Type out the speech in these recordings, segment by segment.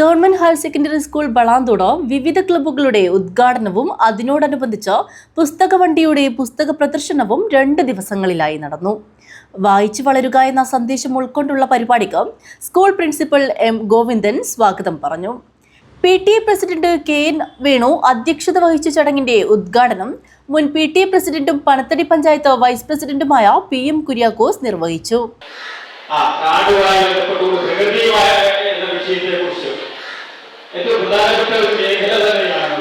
Government higher secondary school Balanthode വിവിധ ക്ലബ്ബുകളുടെ ഉദ്ഘാടനവും അതിനോടനുബന്ധിച്ച് പുസ്തക വണ്ടിയുടെ പുസ്തക പ്രദർശനവും രണ്ട് ദിവസങ്ങളിലായി നടന്നു. വായിച്ചു വളരുക എന്ന സന്ദേശം ഉൾക്കൊണ്ടുള്ള പരിപാടിക്ക് സ്കൂൾ പ്രിൻസിപ്പൽ എം ഗോവിന്ദൻ സ്വാഗതം പറഞ്ഞു. P T A president K N Venu അധ്യക്ഷത വഹിച്ച ചടങ്ങിന്റെ ഉദ്ഘാടനം മുൻ പി ടി എ പ്രസിഡന്റും പണത്തടി പഞ്ചായത്ത് വൈസ് പ്രസിഡന്റുമായ പി എം കുര്യാക്കോസ് നിർവഹിച്ചു ആ കാടുമായി ബന്ധപ്പെട്ടുകൊണ്ട് പ്രകൃതിയുമായ എന്ന വിഷയത്തെ കുറിച്ച് ഏറ്റവും പ്രധാനപ്പെട്ട ഒരു മേഖല തന്നെയാണ്.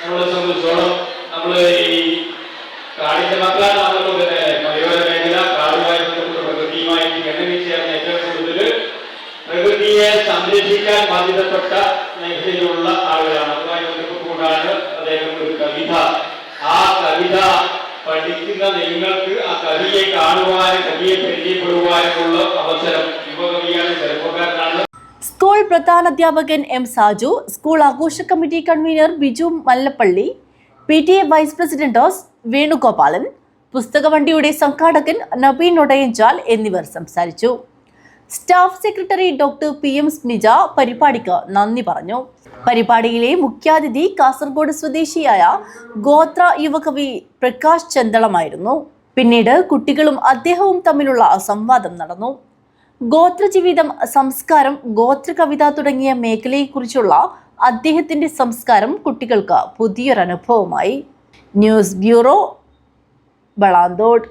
നമ്മളെ സംബന്ധിച്ചോളം നമ്മൾ ഈ കാടിന്റെ മക്കളാണ് നമ്മൾ മലയോര മേഖല കാടുമായി ബന്ധപ്പെട്ട് പ്രകൃതിയുമായിട്ട് ഇണങ്ങി ചേർന്ന് ഏറ്റവും കൂടുതൽ പ്രകൃതിയെ സംരക്ഷിക്കാൻ ബാധ്യതപ്പെട്ട മേഖലയിലുള്ള ആളുകളാണ്. അതുമായി ബന്ധപ്പെട്ടുകൊണ്ടാണ് അദ്ദേഹം ഒരു കവിത. ആ കവിത പഠിക്കുന്ന നിങ്ങൾക്ക് ആ കവിയെ കാണുവാനും കവിയെ പരിചയപ്പെടുവാനുമുള്ള അവസരം സ്കൂൾ പ്രധാനാധ്യാപകൻ എം സാജു സ്കൂൾ ആഘോഷ committee convener Biju Mallappally P T A vice president hose Venugopalan പുസ്തകവണ്ടിയുടെ സംഘാടകൻ നബീൻ ഒടയഞ്ചാൽ എന്നിവർ സംസാരിച്ചു. Staff secretary doctor P M Smija പരിപാടിക്ക് നന്ദി പറഞ്ഞു. പരിപാടിയിലെ മുഖ്യാതിഥി കാസർഗോഡ് സ്വദേശിയായ ഗോത്ര യുവകവി പ്രകാശ് ചന്ദളമായിരുന്നു പിന്നീട് കുട്ടികളും അദ്ദേഹവും തമ്മിലുള്ള സംവാദം നടന്നു. ഗോത്രജീവിതം സംസ്കാരം ഗോത്ര കവിത തുടങ്ങിയ മേഖലയെക്കുറിച്ചുള്ള അദ്ദേഹത്തിന്റെ സംസ്കാരം കുട്ടികൾക്ക് പുതിയൊരനുഭവമായി. News bureau Balanthode